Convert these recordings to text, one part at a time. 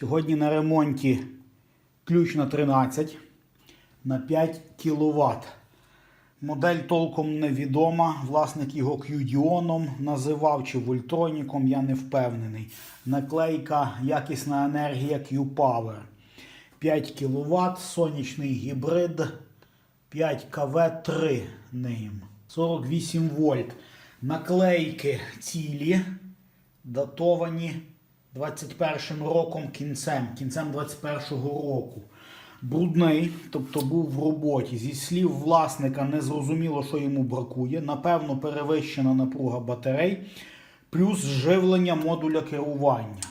Сьогодні на ремонті ключ на 13 на 5 кВт. Модель толком невідома. Власник його QDON називав чи Вольтроніком, я не впевнений. Наклейка якісна енергія Q-Power. 5 кВт, сонячний гібрид 5 КВ3 ним. 48 вольт. Наклейки цілі, датовані 21 роком кінцем, кінцем 21 року. Брудний, тобто був в роботі. Зі слів власника не зрозуміло, що йому бракує. Напевно, перевищена напруга батарей, плюс живлення модуля керування.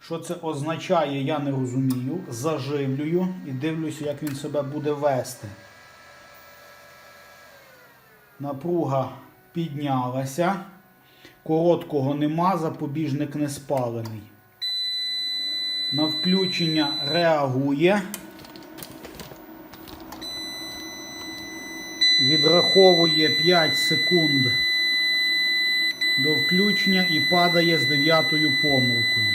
Що це означає, я не розумію. Заживлюю і дивлюся, як він себе буде вести. Напруга піднялася. Короткого нема, запобіжник не спалений. На включення реагує. Відраховує 5 секунд до включення і падає з дев'ятою помилкою.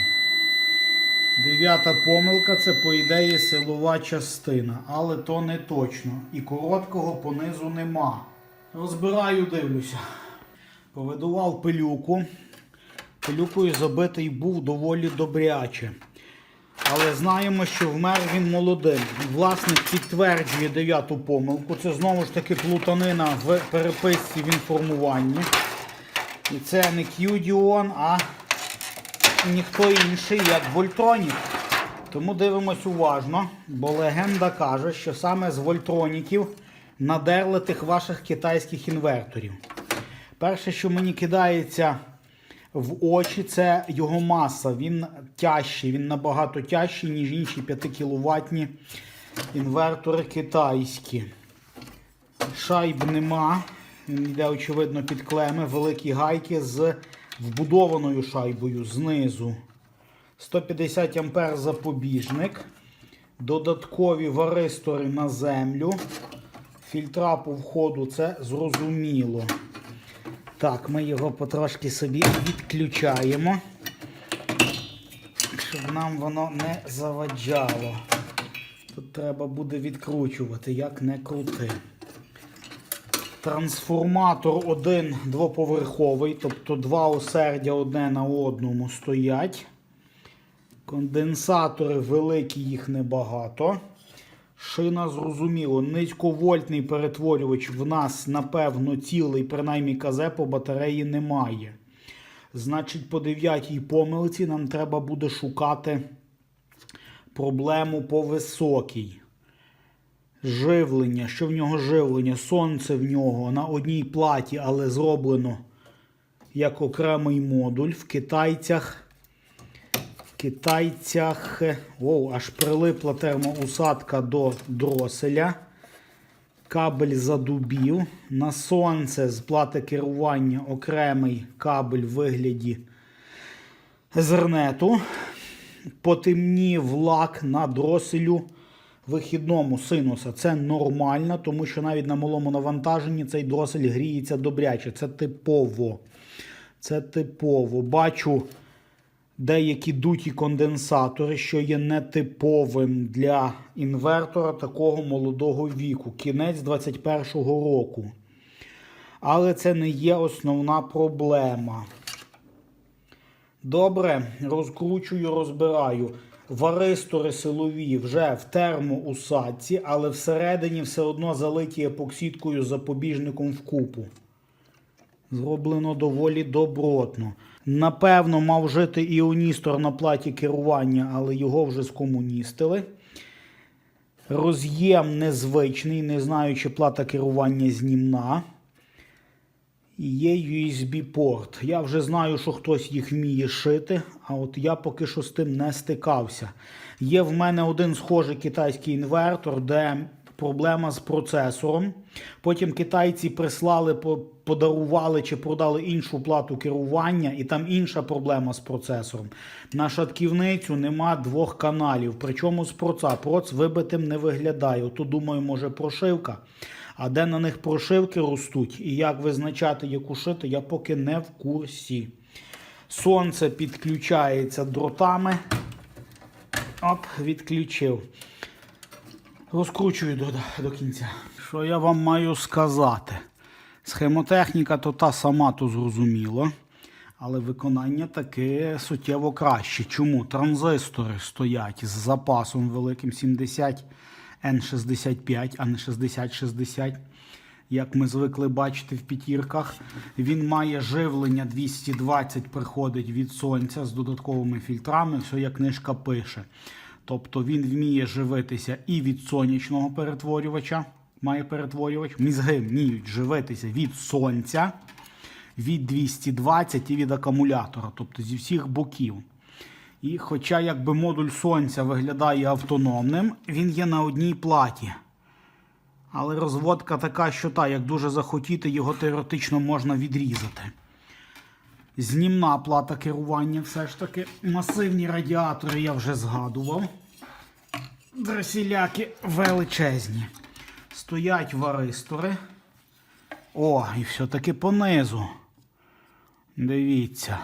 Дев'ята помилка це, по ідеї, силова частина, але то не точно. І короткого понизу нема. Розбираю, дивлюся. Повидував пилюку. Пилюкою забитий був доволі добряче. Але знаємо, що вмер він молодим. Власник підтверджує дев'яту помилку. Це знову ж таки плутанина в переписці в інформуванні. І це не QDON, а ніхто інший, як Вольтронік. Тому дивимось уважно, бо легенда каже, що саме з Вольтроніків надерли тих ваших китайських інверторів. Перше, що мені кидається в очі, це його маса. Він тяжчий, він набагато тяжчий, ніж інші 5 кВт інвертори китайські. Шайб нема. Він йде, очевидно, під клеми, великі гайки з вбудованою шайбою знизу. 150 А запобіжник. Додаткові варистори на землю. Фільтра по входу це зрозуміло. Так, ми його потрошки собі відключаємо, щоб нам воно не заваджало. Тут треба буде відкручувати, як не крути. Трансформатор один двоповерховий, тобто два осердя одне на одному стоять. Конденсатори великі, їх небагато. Шина зрозуміло, низьковольтний перетворювач в нас, напевно, цілий, принаймні КЗ по батареї немає. Значить, по дев'ятій помилці нам треба буде шукати проблему по високій. Живлення. Що в нього живлення? Сонце в нього на одній платі, але зроблено як окремий модуль. В китайцях. Китайцях. Оу, аж прилипла термоусадка до дроселя. Кабель задубів. На сонце з плати керування окремий кабель в вигляді зернету. Потемнів лак на дроселю вихідному синуса. Це нормально, тому що навіть на малому навантаженні цей дросель гріється добряче. Це типово. Це типово. Бачу деякі дуті конденсатори, що є нетиповим для інвертора такого молодого віку. Кінець 21-го року. Але це не є основна проблема. Добре, розкручую, розбираю. Варистори силові вже в термоусадці, але всередині все одно залиті епоксидкою з запобіжником вкупу. Зроблено доволі добротно. Напевно, мав жити іоністор на платі керування, але його вже скомуністили. Роз'єм незвичний, не знаю, чи плата керування знімна. Є USB-порт. Я вже знаю, що хтось їх вміє шити, а от я поки що з тим не стикався. Є в мене один схожий китайський інвертор, де проблема з процесором. Потім китайці прислали, подарували чи продали іншу плату керування, і там інша проблема з процесором. На шатківницю нема двох каналів, причому з проца. Проц вибитим не виглядає. Ото думаю, може прошивка. А де на них прошивки ростуть і як визначати, яку шити, я поки не в курсі. Сонце підключається дротами. Оп, відключив. Розкручую до, до кінця. Що я вам маю сказати? Схемотехніка то та сама, то зрозуміло. Але виконання таке суттєво краще. Чому? Транзистори стоять з запасом великим 70 N65, а не 6060. Як ми звикли бачити в п'ятірках. Він має живлення 220 приходить від сонця з додатковими фільтрами, все як книжка пише. Тобто він вміє живитися і від сонячного перетворювача, має перетворювач. Мізги вміють живитися від сонця, від 220 і від акумулятора, тобто зі всіх боків. І хоча якби модуль сонця виглядає автономним, він є на одній платі. Але розводка така, що та, як дуже захотіти, його теоретично можна відрізати. Знімна плата керування все ж таки. Масивні радіатори я вже згадував. Дресіляки величезні. Стоять варистори. О, і все-таки понизу. Дивіться.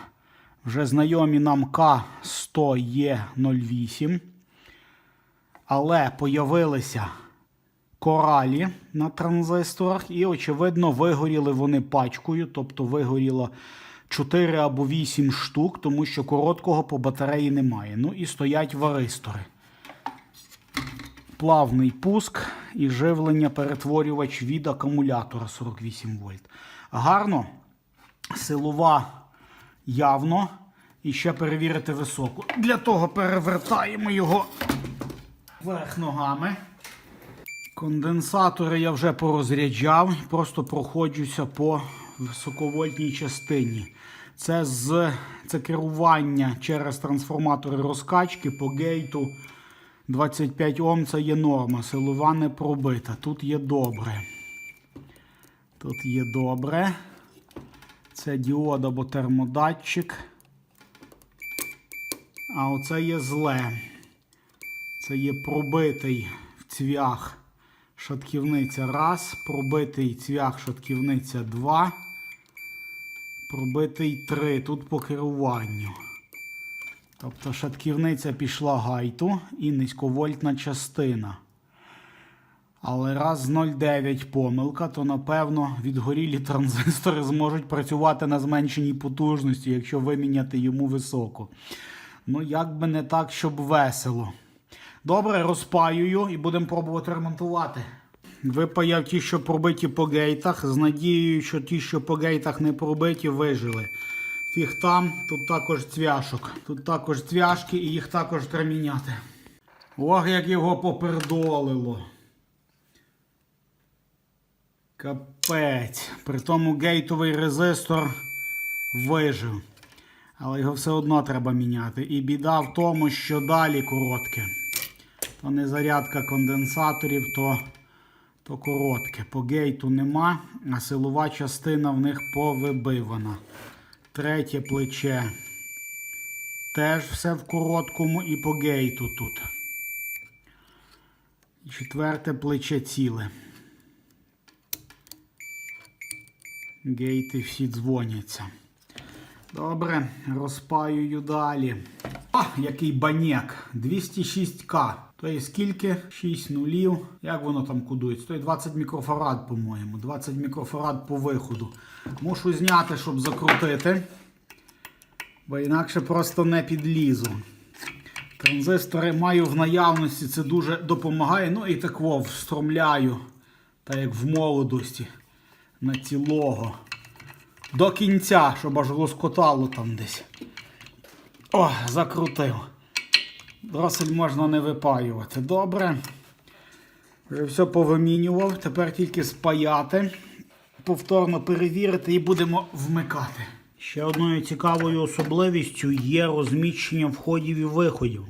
Вже знайомі нам К100Е08. Але появилися коралі на транзисторах, і, очевидно, вигоріли вони пачкою, тобто вигоріло 4 або 8 штук, тому що короткого по батареї немає. Ну і стоять варистори. Плавний пуск і живлення перетворювач від акумулятора 48 вольт. Гарно, силова явно. І ще перевірити високу. Для того перевертаємо його вверх ногами. Конденсатори я вже порозряджав, просто проходжуся по високовольтній частині. Це з це керування через трансформатори розкачки по гейту 25 Ом це є норма. Силова не пробита. Тут є добре. Тут є добре. Це діод або термодатчик. А оце є зле. Це є пробитий в цвях шатківниця раз, пробитий цвях шатківниця 2, пробитий 3. Тут по керуванню. Тобто шатківниця пішла гайту і низьковольтна частина. Але раз 0,9 помилка, то напевно відгорілі транзистори зможуть працювати на зменшеній потужності, якщо виміняти йому високу. Ну, як би не так, щоб весело. Добре, розпаюю і будемо пробувати ремонтувати. Випаяв ті, що пробиті по гейтах, з надією, що ті, що по гейтах не пробиті, вижили. Фіг тут також цвяшок. Тут також цвяшки і їх також треба міняти. Ох, як його попердолило. Капець. При тому гейтовий резистор вижив. Але його все одно треба міняти. І біда в тому, що далі коротке. То не зарядка конденсаторів, то, то коротке. По гейту нема, а силова частина в них повибивана. Третє плече. Теж все в короткому і по гейту тут. Четверте плече ціле. Гейти всі дзвоняться. Добре, розпаюю далі. А, який баняк. 206К. То є скільки? 6 нулів. Як воно там кудується? То є 20 мікрофарад, по-моєму. 20 мікрофарад по виходу. Мушу зняти, щоб закрутити. Бо інакше просто не підлізу. Транзистори маю в наявності, це дуже допомагає. Ну і так во, встромляю, так як в молодості, на цілого. До кінця, щоб аж розкотало там десь. О, закрутив. Дросель можна не випаювати. Добре. Вже все повимінював. Тепер тільки спаяти, повторно перевірити і будемо вмикати. Ще одною цікавою особливістю є розміщення входів і виходів.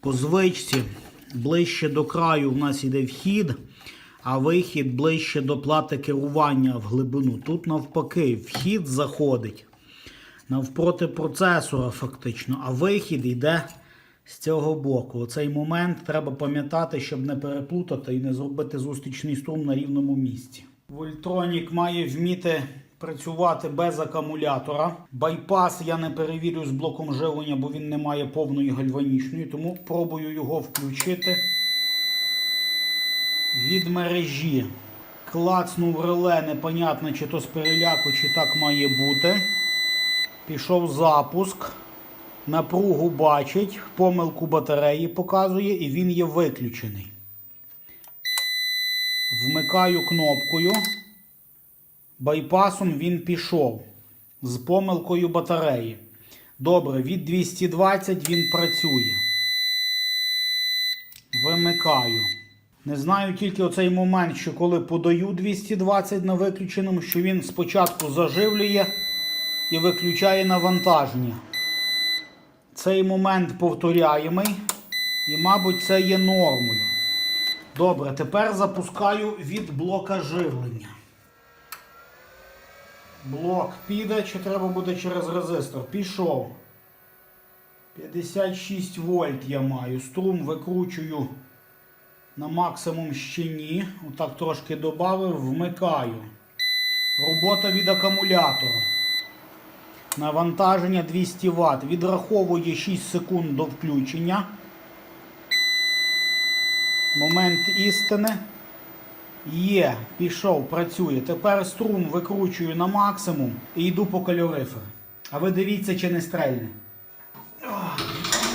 По звичці ближче до краю в нас йде вхід, а вихід ближче до плати керування в глибину. Тут навпаки, вхід заходить навпроти процесора, фактично, а вихід йде з цього боку. Оцей момент треба пам'ятати, щоб не переплутати і не зробити зустрічний струм на рівному місці. Вольтронік має вміти працювати без акумулятора. Байпас я не перевірю з блоком живлення, бо він не має повної гальванічної, тому пробую його включити від мережі. Клацнув реле, непонятно, чи то з переляку, чи так має бути. Пішов запуск. Напругу бачить, помилку батареї показує і він є виключений. Вмикаю кнопкою. Байпасом він пішов з помилкою батареї. Добре, від 220 він працює. Вимикаю. Не знаю тільки оцей момент, що коли подаю 220 на виключеному, що він спочатку заживлює і виключає навантаження. Цей момент повторяємий, і, мабуть, це є нормою. Добре, тепер запускаю від блока живлення. Блок піде, чи треба буде через резистор? Пішов. 56 вольт я маю. Струм викручую на максимум ще ні. Отак трошки додав, вмикаю. Робота від акумулятора. Навантаження 200 Вт. Відраховує 6 секунд до включення. Момент істини. Є, пішов, працює. Тепер струм викручую на максимум і йду по кальорифер. А ви дивіться, чи не стрельне. Ох,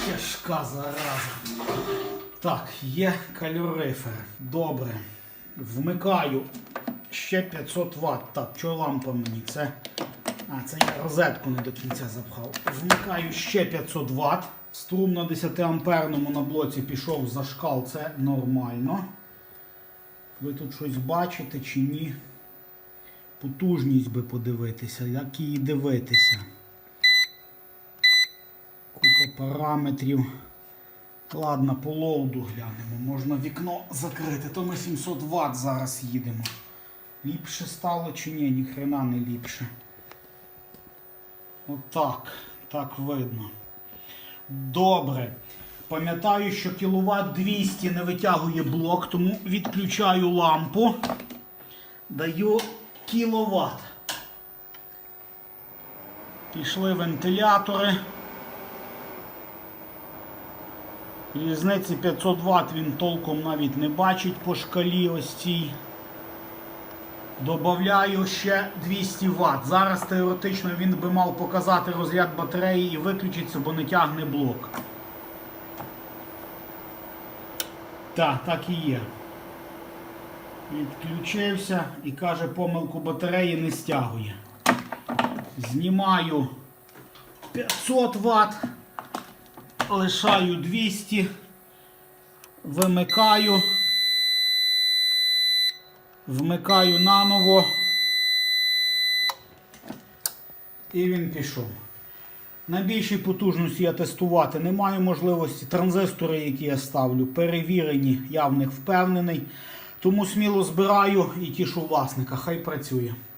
Тяжка зараза. Так, є кальорифер. Добре. Вмикаю ще 500 Вт. Так, що лампа мені? Це. А, це я розетку не до кінця запхав. Вмикаю ще 500 Вт. Струм на 10 амперному на блоці пішов за шкал, це нормально. Ви тут щось бачите чи ні? Потужність би подивитися, як її дивитися. Купа параметрів. Ладно, по лоуду глянемо. Можна вікно закрити, то ми 700 Вт зараз їдемо. Ліпше стало чи ні? Ніхрена не ліпше. Отак. Так видно. Добре. Пам'ятаю, що кіловат 200 не витягує блок, тому відключаю лампу. Даю кіловат. Пішли вентилятори. Різниці 500 Вт він толком навіть не бачить по шкалі ось цій. Добавляю ще 200 Вт. Зараз теоретично він би мав показати розряд батареї і виключиться, бо не тягне блок. Так, так і є. Відключився і каже, помилку батареї не стягує. Знімаю 500 Вт, лишаю 200, вимикаю, вмикаю наново. І він пішов. На більшій потужності я тестувати не маю можливості. Транзистори, які я ставлю, перевірені, я в них впевнений. Тому сміло збираю і тішу власника. Хай працює.